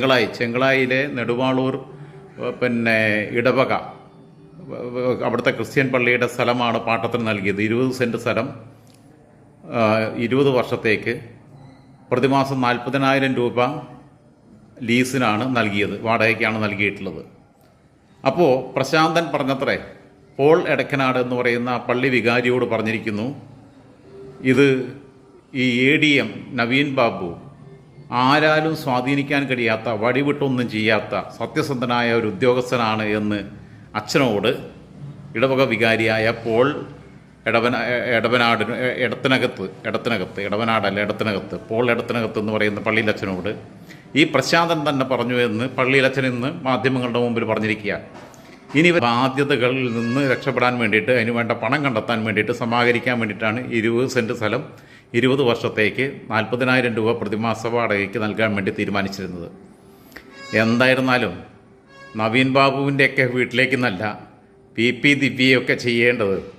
ചെങ്കളായി ചെങ്കളായിലെ നെടുവാളൂർ പിന്നെ ഇടവക അവിടുത്തെ ക്രിസ്ത്യൻ പള്ളിയുടെ സ്ഥലമാണ് പാട്ടത്തിന് നൽകിയത്. ഇരുപത് സെന്റ് സ്ഥലം ഇരുപത് വർഷത്തേക്ക് പ്രതിമാസം നാൽപ്പതിനായിരം രൂപ ലീസിനാണ് നൽകിയത് വാടകയ്ക്കാണ് നൽകിയിട്ടുള്ളത്. അപ്പോൾ പ്രശാന്തൻ പറഞ്ഞത്രേ പോൾ എടക്കനാട് എന്ന് പറയുന്ന പള്ളി വികാരിയോട് പറഞ്ഞിരിക്കുന്നു ഇത് ഈ A D M Naveen Babu ആരാലും സ്വാധീനിക്കാൻ കഴിയാത്ത വഴിവിട്ടൊന്നും ചെയ്യാത്ത സത്യസന്ധനായ ഒരു ഉദ്യോഗസ്ഥനാണ് എന്ന് അച്ഛനോട് ഇടവക വികാരിയായ പോൾ എടവന എടവനാട് ഇടത്തിനകത്ത് ഇടത്തിനകത്ത് ഇടവനാടല്ല ഇടത്തിനകത്ത് പോൾ ഇടത്തിനകത്ത് എന്ന് പറയുന്ന പള്ളിയിലച്ഛനോട് ഈ പ്രശാന്തൻ തന്നെ പറഞ്ഞു എന്ന് പള്ളിയിലച്ഛൻ ഇന്ന് മാധ്യമങ്ങളുടെ മുമ്പിൽ പറഞ്ഞിരിക്കുക. ഇനി ബാധ്യതകളിൽ നിന്ന് രക്ഷപ്പെടാൻ വേണ്ടിയിട്ട് അതിനുവേണ്ട പണം കണ്ടെത്താൻ വേണ്ടിയിട്ട് സമാഹരിക്കാൻ വേണ്ടിയിട്ടാണ് ഇരുപത് സെന്റ് സ്ഥലം ഇരുപത് വർഷത്തേക്ക് നാൽപ്പതിനായിരം രൂപ പ്രതിമാസ വാടകയ്ക്ക് നൽകാൻ വേണ്ടി തീരുമാനിച്ചിരുന്നത്. എന്തായിരുന്നാലും നവീൻ ബാബുവിന്റെയൊക്കെ വീട്ടിലേക്ക് നല്ല പി പി ദിവ്യയൊക്കെ ചെയ്യേണ്ടത്.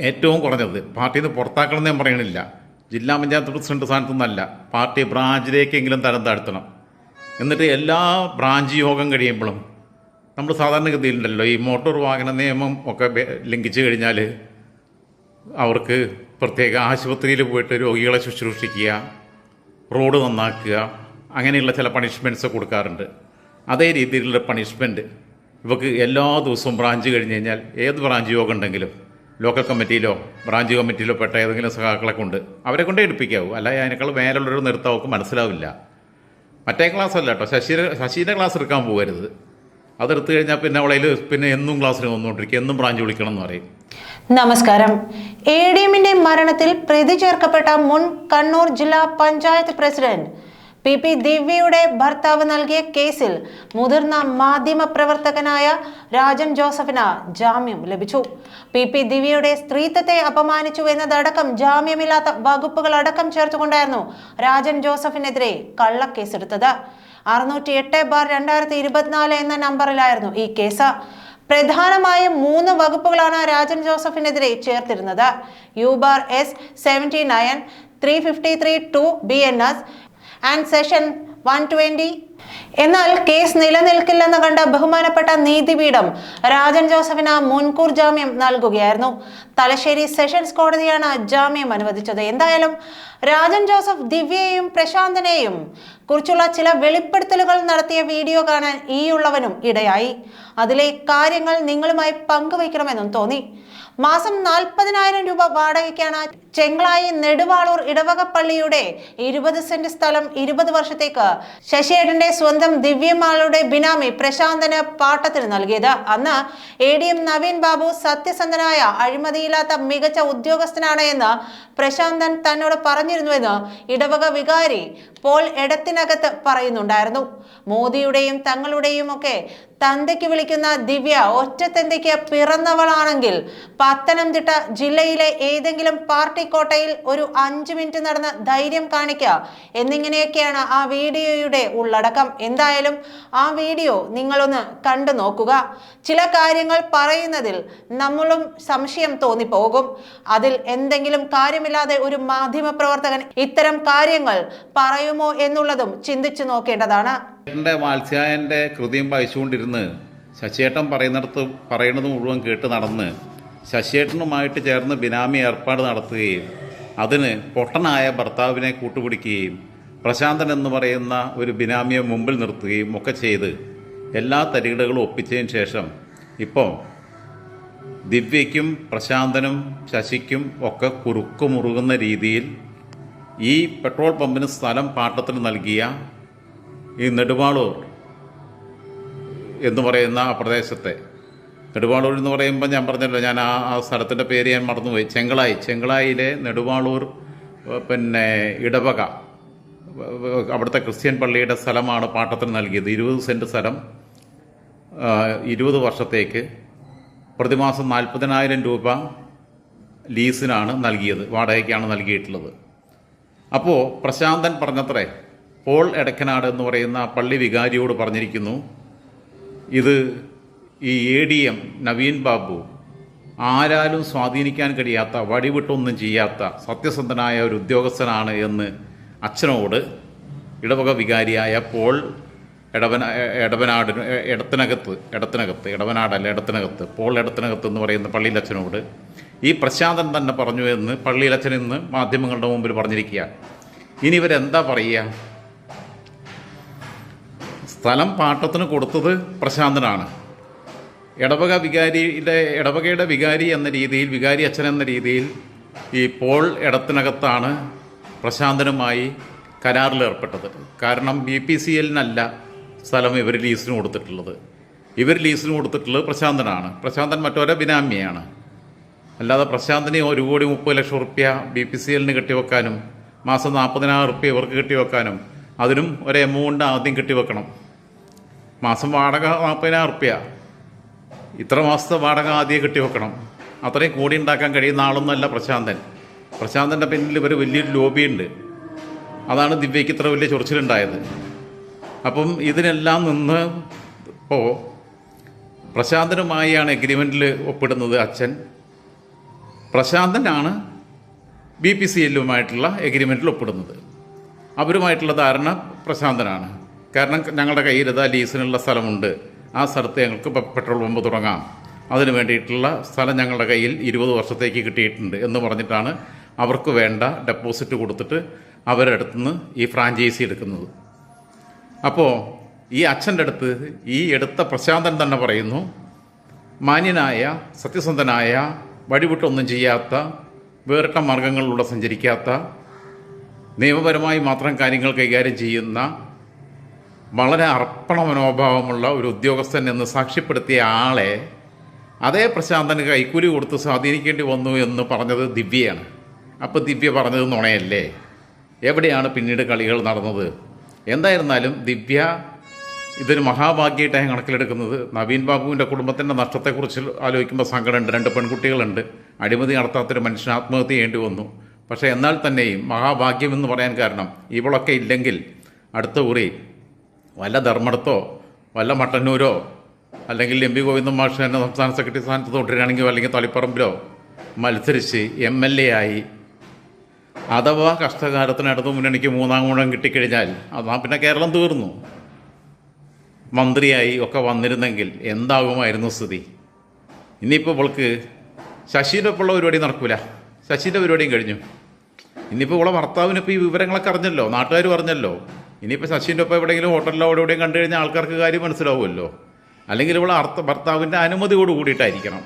ഏറ്റവും കുറഞ്ഞത് പാർട്ടിയിൽ നിന്ന് പുറത്താക്കണമെന്ന് ഞാൻ പറയണില്ല. ജില്ലാ പഞ്ചായത്ത് പ്രസിഡന്റ് സ്ഥാനത്തു നിന്നല്ല പാർട്ടി ബ്രാഞ്ചിലേക്കെങ്കിലും തരം താഴ്ത്തണം. എന്നിട്ട് എല്ലാ ബ്രാഞ്ച് യോഗം കഴിയുമ്പോഴും നമ്മൾ സാധാരണഗതിയിലുണ്ടല്ലോ ഈ മോട്ടോർ വാഹന നിയമം ഒക്കെ ലംഘിച്ചു കഴിഞ്ഞാൽ അവർക്ക് പ്രത്യേക ആശുപത്രിയിൽ പോയിട്ട് രോഗികളെ ശുശ്രൂഷിക്കുക റോഡ് നന്നാക്കുക അങ്ങനെയുള്ള ചില പണിഷ്മെന്റ്സ് കൊടുക്കാറുണ്ട്. അതേ രീതിയിലുള്ള പണിഷ്മെന്റ് ഇവർക്ക് എല്ലാ ദിവസവും ബ്രാഞ്ച് കഴിഞ്ഞ് കഴിഞ്ഞാൽ ഏത് ബ്രാഞ്ച് യോഗം ഉണ്ടെങ്കിലും ലോക്കൽ കമ്മിറ്റിയിലോ ബ്രാഞ്ച് കമ്മിറ്റിയിലോ പെട്ട ഏതെങ്കിലും സഹാക്കളെ കൊണ്ട് അവരെ കൊണ്ടേ എടുപ്പിക്കാവൂ അല്ലാതെ അതിനേക്കാൾ മേലുള്ളൊരു നിർത്താവും അവർക്ക് മനസ്സിലാവില്ല. മറ്റേ ക്ലാസ് അല്ല കേട്ടോ. ശശി ശശീന്റെ ക്ലാസ് എടുക്കാൻ പോകരുത്. അതെടുത്തു കഴിഞ്ഞാൽ പിന്നെ അവളയിൽ പിന്നെ എന്നും ക്ലാസ്സിന് വന്നുകൊണ്ടിരിക്കും. എന്നും ബ്രാഞ്ച് വിളിക്കണം എന്ന് പറയും. നമസ്കാരം. എ ഡി എമ്മിന്റെ മരണത്തിൽ പ്രതി ചേർക്കപ്പെട്ട മുൻ കണ്ണൂർ ജില്ലാ പഞ്ചായത്ത് പ്രസിഡന്റ് പി പി ദിവ്യയുടെ ഭർത്താവ് നൽകിയ കേസിൽ മുതിർന്ന മാധ്യമ പ്രവർത്തകനായ രാജൻ ജോസഫിന് ജാമ്യം ലഭിച്ചു. പി പി ദിവ്യയുടെ സ്ത്രീത്വത്തെ അപമാനിച്ചു എന്നതടക്കം ജാമ്യമില്ലാത്ത വകുപ്പുകൾ അടക്കം ചേർത്തുകൊണ്ടായിരുന്നു രാജൻ ജോസഫിനെതിരെ കള്ളക്കേസെടുത്തത്. അറുന്നൂറ്റി എട്ട് ബാർ രണ്ടായിരത്തി ഇരുപത്തിനാല് എന്ന നമ്പറിലായിരുന്നു ഈ കേസ്. പ്രധാനമായും മൂന്ന് വകുപ്പുകളാണ് രാജൻ ജോസഫിനെതിരെ ചേർത്തിരുന്നത്. U bar S seventy nine three fifty three two B N S and session one twenty എന്നാൽ കേസ് നിലനിൽക്കില്ലെന്ന് കണ്ട ബഹുമാനപ്പെട്ട നീതിപീഠം രാജൻ ജോസഫിന് മുൻകൂർ ജാമ്യം നൽകുകയായിരുന്നു. തലശ്ശേരി സെഷൻസ് കോടതിയാണ് ജാമ്യം അനുവദിച്ചത്. എന്തായാലും രാജൻ ജോസഫ് ദിവ്യയെയും പ്രശാന്തനെയും കുറിച്ചുള്ള ചില വെളിപ്പെടുത്തലുകൾ നടത്തിയ വീഡിയോ കാണാൻ ഈയുള്ളവനും ഇടയായി. അതിലെ കാര്യങ്ങൾ നിങ്ങളുമായി പങ്കുവയ്ക്കണമെന്നും തോന്നി. മാസം നാൽപ്പതിനായിരം രൂപ വാടകയ്ക്കാണ് ചെങ്ങളായി നെടുവാളൂർ ഇടവകപ്പള്ളിയുടെ ഇരുപത് സെന്റ് സ്ഥലം ഇരുപത് വർഷത്തേക്ക് ശശിയേട്ടന്റെ സ്വന്തം ദിവ്യമാളുടെ ബിനാമി പ്രശാന്തന് പാട്ടത്തിന് നൽകിയത്. അന്ന് A D M Naveen Babu സത്യസന്ധനായ അഴിമതിയില്ലാത്ത മികച്ച ഉദ്യോഗസ്ഥനാണ് എന്ന് പ്രശാന്തൻ തന്നോട് പറഞ്ഞിരുന്നുവെന്ന് ഇടവക വികാരി പോൾ എടത്തിനകത്ത് പറയുന്നുണ്ടായിരുന്നു. മോദിയുടെയും തങ്ങളുടെയും ഒക്കെ തന്തയ്ക്ക് വിളിക്കുന്ന ദിവ്യ ഒറ്റ ഒറ്റത്തന്തയ്ക്ക് പിറന്നവളാണെങ്കിൽ പത്തനംതിട്ട ജില്ലയിലെ ഏതെങ്കിലും പാർട്ടി കോട്ടയിൽ ഒരു അഞ്ചു മിനിറ്റ് നടന്ന ധൈര്യം കാണിക്കുക എന്നിങ്ങനെയൊക്കെയാണ് ആ വീഡിയോയുടെ ഉള്ളടക്കം. എന്തായാലും ആ വീഡിയോ നിങ്ങളൊന്ന് കണ്ടു നോക്കുക. ചില കാര്യങ്ങൾ പറയുന്നതിൽ നമ്മളും സംശയം തോന്നിപ്പോകും. അതിൽ എന്തെങ്കിലും കാര്യമില്ലാതെ ഒരു മാധ്യമ പ്രവർത്തകൻ ഇത്തരം കാര്യങ്ങൾ പറയുമോ എന്നുള്ളതും ചിന്തിച്ചു നോക്കേണ്ടതാണ്. ചേട്ടന്റെ വാത്സ്യായന്റെ കൃതിയും വായിച്ചുകൊണ്ടിരുന്ന് ശശിയേട്ടൻ പറയുന്നിടത്ത് പറയുന്നത് മുഴുവൻ കേട്ട് നടന്ന് ശശിയേട്ടനുമായിട്ട് ചേർന്ന് ബിനാമി ഏർപ്പാട് നടത്തുകയും അതിന് പൊട്ടനായ ഭർത്താവിനെ കൂട്ടുപിടിക്കുകയും പ്രശാന്തൻ എന്ന് പറയുന്ന ഒരു ബിനാമിയെ മുമ്പിൽ നിർത്തുകയും ഒക്കെ ചെയ്ത് എല്ലാ തരികിടകളും ഒപ്പിച്ചതിന് ശേഷം ഇപ്പോൾ ദിവ്യയ്ക്കും പ്രശാന്തനും ശശിക്കും ഒക്കെ കുറുക്കു മുറുകുന്ന രീതിയിൽ ഈ പെട്രോൾ പമ്പിന് സ്ഥലം പാട്ടത്തിന് നൽകിയ ഈ നെടുവാളൂർ എന്ന് പറയുന്ന ആ പ്രദേശത്തെ. നെടുവാളൂർ എന്ന് പറയുമ്പോൾ ഞാൻ പറഞ്ഞല്ലോ ഞാൻ ആ ആ സ്ഥലത്തിന്റെ പേര് ഞാൻ മറന്നുപോയി. ചെങ്കളായി. ചെങ്കളായിലെ നെടുവാളൂർ പിന്നെ ഇടവക. അവിടുത്തെ ക്രിസ്ത്യൻ പള്ളിയുടെ സ്ഥലമാണ് പാട്ടത്തിന് നൽകിയത്. ഇരുപത് സെന്റ് സ്ഥലം ഇരുപത് വർഷത്തേക്ക് പ്രതിമാസം നാൽപ്പതിനായിരം രൂപ ലീസിനാണ് നൽകിയത് വാടകയ്ക്കാണ് നൽകിയിട്ടുള്ളത്. അപ്പോൾ പ്രശാന്തൻ പറഞ്ഞത്രേ പോൾ എടക്കനാട് എന്ന് പറയുന്ന പള്ളി വികാരിയോട് പറഞ്ഞിരിക്കുന്നു ഇത് ഈ A D M Naveen Babu ആരാലും സ്വാധീനിക്കാൻ കഴിയാത്ത വഴിവിട്ടൊന്നും ചെയ്യാത്ത സത്യസന്ധനായ ഒരു ഉദ്യോഗസ്ഥനാണ് എന്ന് അച്ഛനോട് ഇടവക വികാരിയായ പോൾ എടവന എ- ഇടത്തിനകത്ത് ഇടത്തിനകത്ത് എടത്തിനകത്ത് ഇടത്തിനകത്ത് പോൾ ഇടത്തിനകത്ത് എന്ന് പറയുന്ന പള്ളിയിലച്ഛനോട് ഈ പ്രശാന്തൻ തന്നെ പറഞ്ഞു എന്ന് പള്ളിയിലച്ഛൻ ഇന്ന് മാധ്യമങ്ങളുടെ മുമ്പിൽ പറഞ്ഞിരിക്കുക ഇനി ഇവരെന്താ പറയുക? സ്ഥലം പാട്ടത്തിന് കൊടുത്തത് പ്രശാന്തനാണ്. ഇടവക വികാരിയുടെ ഇടവകയുടെ വികാരി എന്ന രീതിയിൽ വികാരി അച്ഛൻ എന്ന രീതിയിൽ ഈ പോൾ ഇടത്തിനകത്താണ് പ്രശാന്തനുമായി കരാറിലേർപ്പെട്ടത് കാരണം ബി പി സി എല്ലിനല്ല സ്ഥലം ഇവർ ലീസിന് കൊടുത്തിട്ടുള്ളത്. ഇവർ ലീസിന് കൊടുത്തിട്ടുള്ളത് പ്രശാന്തനാണ്. പ്രശാന്തൻ മറ്റൊരു ബിനാമിയാണ്. അല്ലാതെ പ്രശാന്തിന് ഒരു കോടി മുപ്പത് ലക്ഷം റുപ്യ ബി പി സി എല്ലിന് കെട്ടിവെക്കാനും മാസം നാൽപ്പതിനായിരം റുപ്യ ഇവർക്ക് കെട്ടിവെക്കാനും അതിനും ഒരു എമൗണ്ട് ആദ്യം കെട്ടിവെക്കണം. മാസം വാടക നാൽപ്പതിനായിരം റുപ്യ ഇത്ര മാസത്തെ വാടക ആദ്യം കെട്ടിവെക്കണം. അത്രയും കൂടി ഉണ്ടാക്കാൻ കഴിയുന്ന ആളൊന്നുമല്ല പ്രശാന്തൻ. പ്രശാന്തന്റെ പിന്നിൽ ഇവർ വലിയൊരു ലോബിയുണ്ട്. അതാണ് ദിവ്യയ്ക്ക് ഇത്ര വലിയ ചൊറിച്ചിലുണ്ടായത്. അപ്പം ഇതിനെല്ലാം നിന്ന് ഇപ്പോൾ പ്രശാന്തനുമായാണ് എഗ്രിമെന്റിൽ ഒപ്പിടുന്നത് അച്ഛൻ. പ്രശാന്തനാണ് ബി പി സി എല്ലുമായിട്ടുള്ള എഗ്രിമെന്റിൽ ഒപ്പിടുന്നത്. അവരുമായിട്ടുള്ള ധാരണ പ്രശാന്തനാണ്. കാരണം ഞങ്ങളുടെ കയ്യിൽ ഇതാ ലീസിനുള്ള സ്ഥലമുണ്ട്. ആ സ്ഥലത്ത് ഞങ്ങൾക്ക് പെട്രോൾ പമ്പ് തുടങ്ങാം. അതിന് വേണ്ടിയിട്ടുള്ള സ്ഥലം ഞങ്ങളുടെ കയ്യിൽ ഇരുപത് വർഷത്തേക്ക് കിട്ടിയിട്ടുണ്ട് എന്ന് പറഞ്ഞിട്ടാണ് അവർക്ക് വേണ്ട ഡെപ്പോസിറ്റ് കൊടുത്തിട്ട് അവരുടെ അടുത്തുനിന്ന് ഈ ഫ്രാഞ്ചൈസി എടുക്കുന്നത്. അപ്പോൾ ഈ അച്ഛന്റെ അടുത്ത് ഈ എടുത്ത പ്രശാന്തൻ തന്നെ പറയുന്നു മാന്യനായ സത്യസന്ധനായ വഴിവിട്ടൊന്നും ചെയ്യാത്ത വേറിട്ട മാർഗങ്ങളിലൂടെ സഞ്ചരിക്കാത്ത നിയമപരമായി മാത്രം കാര്യങ്ങൾ കൈകാര്യം ചെയ്യുന്ന വളരെ അർപ്പണ മനോഭാവമുള്ള ഒരു ഉദ്യോഗസ്ഥൻ എന്ന് സാക്ഷ്യപ്പെടുത്തിയ ആളെ അതേ പ്രശാന്തന് കൈക്കൂലി കൊടുത്ത് സ്വാധീനിക്കേണ്ടി വന്നു എന്ന് പറഞ്ഞത് ദിവ്യയാണ്. അപ്പോൾ ദിവ്യ പറഞ്ഞത് നുണയല്ലേ? എവിടെയാണ് പിന്നീട് കളികൾ നടന്നത്? എന്തായിരുന്നാലും ദിവ്യ ഇതൊരു മഹാഭാഗ്യമായിട്ടാണ് കണക്കിലെടുക്കുന്നത്. നവീൻ ബാബുവിന്റെ കുടുംബത്തിന്റെ നഷ്ടത്തെക്കുറിച്ച് ആലോചിക്കുമ്പോൾ സങ്കടമുണ്ട്. രണ്ട് പെൺകുട്ടികളുണ്ട്. അഴിമതി നടത്താത്തൊരു മനുഷ്യൻ ആത്മഹത്യ ചെയ്യേണ്ടി വന്നു. പക്ഷേ എന്നാൽ തന്നെയും മഹാഭാഗ്യമെന്ന് പറയാൻ കാരണം ഇവളൊക്കെ ഇല്ലെങ്കിൽ അടുത്ത കുറി വല്ല ധർമ്മടത്തോ വല്ല മട്ടന്നൂരോ അല്ലെങ്കിൽ എം പി ഗോവിന്ദൻ മാഷ് തന്നെ സംസ്ഥാന സെക്രട്ടറി സ്ഥാനത്ത് തുടരുകയാണെങ്കിലോ അല്ലെങ്കിൽ തളിപ്പറമ്പിലോ മത്സരിച്ച് എം എൽ എ ആയി അഥവാ കഷ്ടകാലത്തിന് അടുത്ത് മുന്നണിക്ക് മൂന്നാം ഗുണം കിട്ടിക്കഴിഞ്ഞാൽ അതാ പിന്നെ കേരളം തീർന്നു. മന്ത്രിയായി ഒക്കെ വന്നിരുന്നെങ്കിൽ എന്താകുമായിരുന്നു സ്ഥിതി? ഇനിയിപ്പോൾ ഇവൾക്ക് ശശിയുടെ ഒപ്പമുള്ള പരിപാടി നടക്കൂല. ശശിയുടെ പരിപാടിയും കഴിഞ്ഞു. ഇനിയിപ്പോൾ ഇവളെ ഭർത്താവിനിപ്പോൾ ഈ വിവരങ്ങളൊക്കെ അറിഞ്ഞല്ലോ നാട്ടുകാർ പറഞ്ഞല്ലോ. ഇനിയിപ്പോൾ ശശിന്റെ ഒപ്പം എവിടെയെങ്കിലും ഹോട്ടലിലോ അവിടെ എവിടെയും കണ്ടു കഴിഞ്ഞാൽ ആൾക്കാർക്ക് കാര്യം മനസ്സിലാവുമല്ലോ. അല്ലെങ്കിൽ ഇവിടെ അർത്ഥ ഭർത്താവിന്റെ അനുമതിയോട് കൂടിയിട്ടായിരിക്കണം.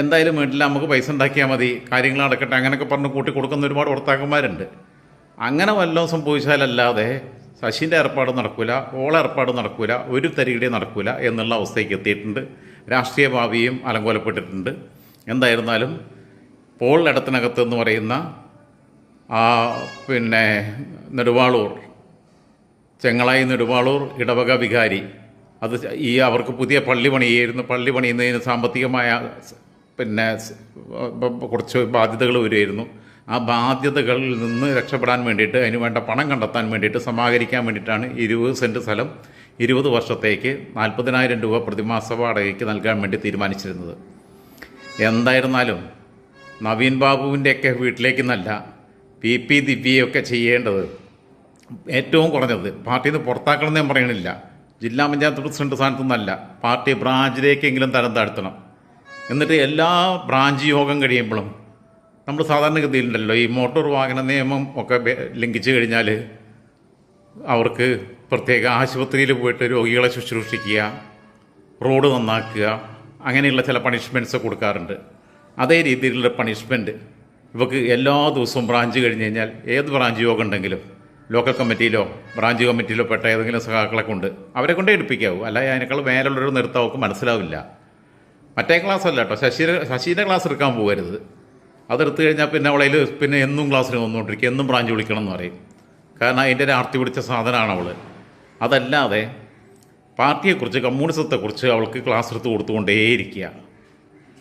എന്തായാലും വീട്ടിൽ നമുക്ക് പൈസ ഉണ്ടാക്കിയാൽ മതി കാര്യങ്ങൾ നടക്കട്ടെ അങ്ങനെയൊക്കെ പറഞ്ഞ് കൂട്ടി കൊടുക്കുന്ന ഒരുപാട് ഭർത്താക്കന്മാരുണ്ട്. അങ്ങനെ വല്ലതും സംഭവിച്ചാലല്ലാതെ ശശിന്റെ ഏർപ്പാട് നടക്കൂല ഓളെ ഏർപ്പാട് നടക്കൂല ഒരു തരികിടെ നടക്കില്ല എന്നുള്ള അവസ്ഥയ്ക്ക് എത്തിയിട്ടുണ്ട്. രാഷ്ട്രീയ ഭാവിയും അലങ്കോലപ്പെട്ടിട്ടുണ്ട്. എന്തായിരുന്നാലും പോൾ എന്ന് പറയുന്ന പിന്നെ നെടുവാളൂർ ചെങ്ങളായി നെടുമാളൂർ ഇടവക വികാരി. അത് ഈ അവർക്ക് പുതിയ പള്ളി പണിയായിരുന്നു. പള്ളി പണിയുന്നതിന് സാമ്പത്തികമായ പിന്നെ കുറച്ച് ബാധ്യതകൾ വരുമായിരുന്നു. ആ ബാധ്യതകളിൽ നിന്ന് രക്ഷപ്പെടാൻ വേണ്ടിയിട്ട് അതിന് വേണ്ട പണം കണ്ടെത്താൻ വേണ്ടിയിട്ട് സമാഹരിക്കാൻ വേണ്ടിയിട്ടാണ് ഇരുപത് സെന്റ് സ്ഥലം ഇരുപത് വർഷത്തേക്ക് നാൽപ്പതിനായിരം രൂപ പ്രതിമാസ വാടകയ്ക്ക് നൽകാൻ വേണ്ടി തീരുമാനിച്ചിരുന്നത്. എന്തായിരുന്നാലും നവീൻ ബാബുവിന്റെയൊക്കെ വീട്ടിലേക്ക് നല്ല പി പി ദിവ്യയൊക്കെ ചെയ്യേണ്ടത് ഏറ്റവും കുറഞ്ഞത്. പാർട്ടിയിൽ നിന്ന് പുറത്താക്കണമെന്ന് ഞാൻ പറയണില്ല. ജില്ലാ പഞ്ചായത്ത് പ്രസിഡന്റ് സ്ഥാനത്തു നിന്നല്ല പാർട്ടി ബ്രാഞ്ചിലേക്കെങ്കിലും തരം താഴ്ത്തണം. എന്നിട്ട് എല്ലാ ബ്രാഞ്ച് യോഗം കഴിയുമ്പോഴും നമ്മൾ സാധാരണഗതിയിലുണ്ടല്ലോ ഈ മോട്ടോർ വാഹന നിയമം ഒക്കെ ലംഘിച്ചു കഴിഞ്ഞാൽ അവർക്ക് പ്രത്യേക ആശുപത്രിയിൽ പോയിട്ട് രോഗികളെ ശുശ്രൂഷിക്കുക റോഡ് നന്നാക്കുക അങ്ങനെയുള്ള ചില പണിഷ്മെന്റ്സ് കൊടുക്കാറുണ്ട്. അതേ രീതിയിലുള്ള പണിഷ്മെന്റ് ഇവർക്ക് എല്ലാ ദിവസവും ബ്രാഞ്ച് കഴിഞ്ഞ് കഴിഞ്ഞാൽ ഏത് ബ്രാഞ്ച് യോഗം ഉണ്ടെങ്കിലും ലോക്കൽ കമ്മിറ്റിയിലോ ബ്രാഞ്ച് കമ്മിറ്റിയിലോ പെട്ട ഏതെങ്കിലും സഹാക്കളെ കൊണ്ട് അവരെ കൊണ്ടേ എടുപ്പിക്കാവൂ. അല്ല അതിനേക്കാൾ മേലുള്ളൊരു നിർത്താൻ അവർക്ക് മനസ്സിലാവില്ല. മറ്റേ ക്ലാസ് അല്ല കേട്ടോ. ശശി ശശീന്റെ ക്ലാസ് എടുക്കാൻ പോകരുത്. അതെടുത്തു കഴിഞ്ഞാൽ പിന്നെ അവളയിൽ പിന്നെ എന്നും ക്ലാസ്സിന് വന്നുകൊണ്ടിരിക്കും. എന്നും ബ്രാഞ്ച് വിളിക്കണം എന്ന് പറയും. കാരണം അതിന്റെ ഒരു ആർത്തി പിടിച്ച സാധനമാണ് അവൾ അതല്ലാതെ പാർട്ടിയെക്കുറിച്ച് കമ്മ്യൂണിസത്തെക്കുറിച്ച് അവൾക്ക് ക്ലാസ് എടുത്ത് കൊടുത്തുകൊണ്ടേയിരിക്കുക.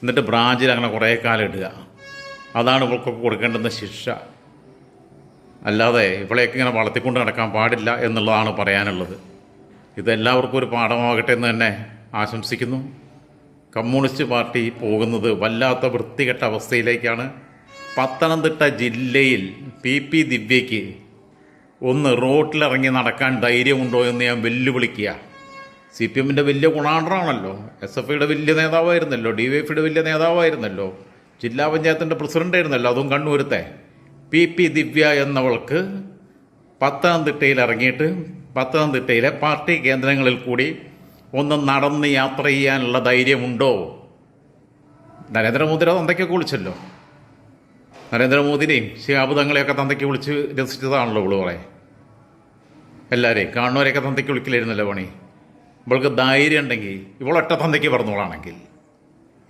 എന്നിട്ട് ബ്രാഞ്ചിൽ അങ്ങനെ കുറേ കാലം ഇടുക. അതാണ് ഇവൾക്കൊക്കെ കൊടുക്കേണ്ടുന്ന ശിക്ഷ. അല്ലാതെ ഇവളെയൊക്കെ ഇങ്ങനെ വളർത്തിക്കൊണ്ട് നടക്കാൻ പാടില്ല എന്നുള്ളതാണ് പറയാനുള്ളത്. ഇതെല്ലാവർക്കും ഒരു പാഠമാകട്ടെ എന്ന് തന്നെ ആശംസിക്കുന്നു. കമ്മ്യൂണിസ്റ്റ് പാർട്ടി പോകുന്നത് വല്ലാത്ത വൃത്തികെട്ട അവസ്ഥയിലേക്കാണ്. പത്തനംതിട്ട ജില്ലയിൽ പി പി ദിവ്യയ്ക്ക് ഒന്ന് റോട്ടിലിറങ്ങി നടക്കാൻ ധൈര്യമുണ്ടോ എന്ന് ഞാൻ വെല്ലുവിളിക്കുക. സി പി എമ്മിന്റെ വലിയ ഗുണാണ്ടറാണല്ലോ. എസ് എഫ് ഐയുടെ വലിയ നേതാവായിരുന്നല്ലോ. ഡി വൈ എഫിയുടെ വലിയ നേതാവായിരുന്നല്ലോ. ജില്ലാ പഞ്ചായത്തിന്റെ പ്രസിഡന്റ് ആയിരുന്നല്ലോ അതും കണ്ണൂരത്തെ. പി പി ദിവ്യ എന്നവൾക്ക് പത്തനംതിട്ടയിൽ ഇറങ്ങിയിട്ട് പത്തനംതിട്ടയിലെ പാർട്ടി കേന്ദ്രങ്ങളിൽ കൂടി ഒന്ന് നടന്ന് യാത്ര ചെയ്യാനുള്ള ധൈര്യമുണ്ടോ? നരേന്ദ്രമോദിയുടെ തന്തയ്ക്കൊക്കെ വിളിച്ചല്ലോ. നരേന്ദ്രമോദിനെയും ശിവാബുദങ്ങളെയൊക്കെ തന്തയ്ക്ക് വിളിച്ച് രസിച്ചതാണല്ലോ ഇവളുകളെ എല്ലാവരെയും കാണുന്നവരെയൊക്കെ തന്തയ്ക്ക് വിളിക്കലായിരുന്നല്ലോ പണി. ഇവൾക്ക് ധൈര്യം ഉണ്ടെങ്കിൽ ഇവളൊറ്റ തന്തയ്ക്ക് പറഞ്ഞോളാണെങ്കിൽ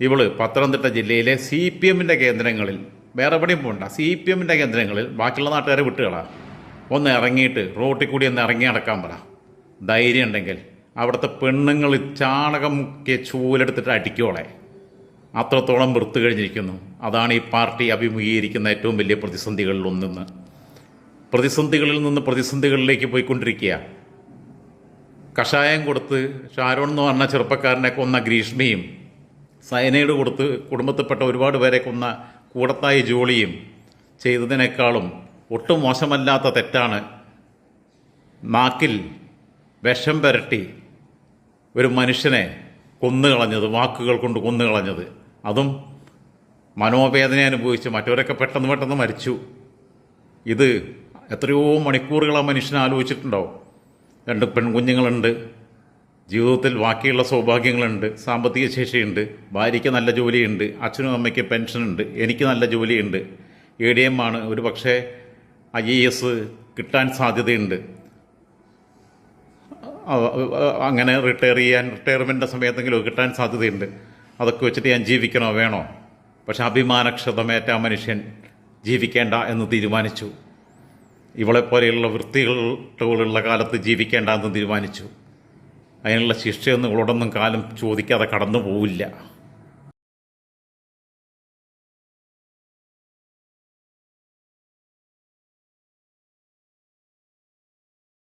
ഇവൾ പത്തനംതിട്ട ജില്ലയിലെ സി പി എമ്മിന്റെ കേന്ദ്രങ്ങളിൽ വേറെ എവിടെയും പോകണ്ട സി പി എമ്മിന്റെ കേന്ദ്രങ്ങളിൽ ബാക്കിയുള്ള നാട്ടുകാരെ വിട്ടുകളാ ഒന്ന് ഇറങ്ങിയിട്ട് റോട്ടിൽ കൂടി ഒന്ന് ഇറങ്ങി നടക്കാൻ പറ. ധൈര്യം ഉണ്ടെങ്കിൽ അവിടുത്തെ പെണ്ണുങ്ങൾ ചാണകം മുക്കിയ ചൂലെടുത്തിട്ട് അടിക്കോളെ. അത്രത്തോളം വൃത്ത് കഴിഞ്ഞിരിക്കുന്നു. അതാണ് ഈ പാർട്ടി അഭിമുഖീകരിക്കുന്ന ഏറ്റവും വലിയ പ്രതിസന്ധികളിൽ ഒന്നെന്ന്. പ്രതിസന്ധികളിൽ നിന്ന് പ്രതിസന്ധികളിലേക്ക് പോയിക്കൊണ്ടിരിക്കുക കഷായം കൊടുത്ത് ഷാരോൺ എന്ന് പറഞ്ഞ ചെറുപ്പക്കാരനെ കൊന്ന ഗ്രീഷ്മയും സയനൈഡ് കൊടുത്ത് കുടുംബത്തിൽപ്പെട്ട ഒരുപാട് പേരെ കൊന്ന കൂടത്തായി ജോളിയും ചെയ്തതിനേക്കാളും ഒട്ടും മോശമല്ലാത്ത തെറ്റാണ് നാക്കിൽ വിഷം പുരട്ടി ഒരു മനുഷ്യനെ കൊന്നുകളഞ്ഞത് വാക്കുകൾ കൊണ്ട് കൊന്നുകളഞ്ഞത്. അതും മനോവേദന അനുഭവിച്ച് മറ്റവരൊക്കെ പെട്ടെന്ന് പെട്ടെന്ന് മരിച്ചു. ഇത് എത്രയോ മണിക്കൂറുകൾ ആ മനുഷ്യൻ ആലോചിച്ചിട്ടുണ്ടാവും. രണ്ട് പെൺകുഞ്ഞുങ്ങളുണ്ട്. ജീവിതത്തിൽ ബാക്കിയുള്ള സൗഭാഗ്യങ്ങളുണ്ട് സാമ്പത്തിക ശേഷിയുണ്ട് ഭാര്യയ്ക്ക് നല്ല ജോലിയുണ്ട് അച്ഛനും അമ്മയ്ക്ക് പെൻഷനുണ്ട് എനിക്ക് നല്ല ജോലിയുണ്ട്. എ ഡി എം ആണ്. ഒരു പക്ഷേ ഐ എ എസ് കിട്ടാൻ സാധ്യതയുണ്ട്. അങ്ങനെ റിട്ടയർ ചെയ്യാൻ റിട്ടയർമെന്റിന്റെ സമയത്തെങ്കിലും കിട്ടാൻ സാധ്യതയുണ്ട്. അതൊക്കെ വെച്ചിട്ട് ഞാൻ ജീവിക്കണോ വേണോ? പക്ഷെ അഭിമാനക്ഷതമേറ്റ മനുഷ്യൻ ജീവിക്കേണ്ട എന്ന് തീരുമാനിച്ചു. ഇവളെപ്പോലെയുള്ള വൃത്തികളുള്ള കാലത്ത് ജീവിക്കേണ്ട എന്ന് തീരുമാനിച്ചു. അതിനുള്ള ശിക്ഷയൊന്നും ഇവളോടൊന്നും കാലം ചോദിക്കാതെ കടന്നു പോവില്ല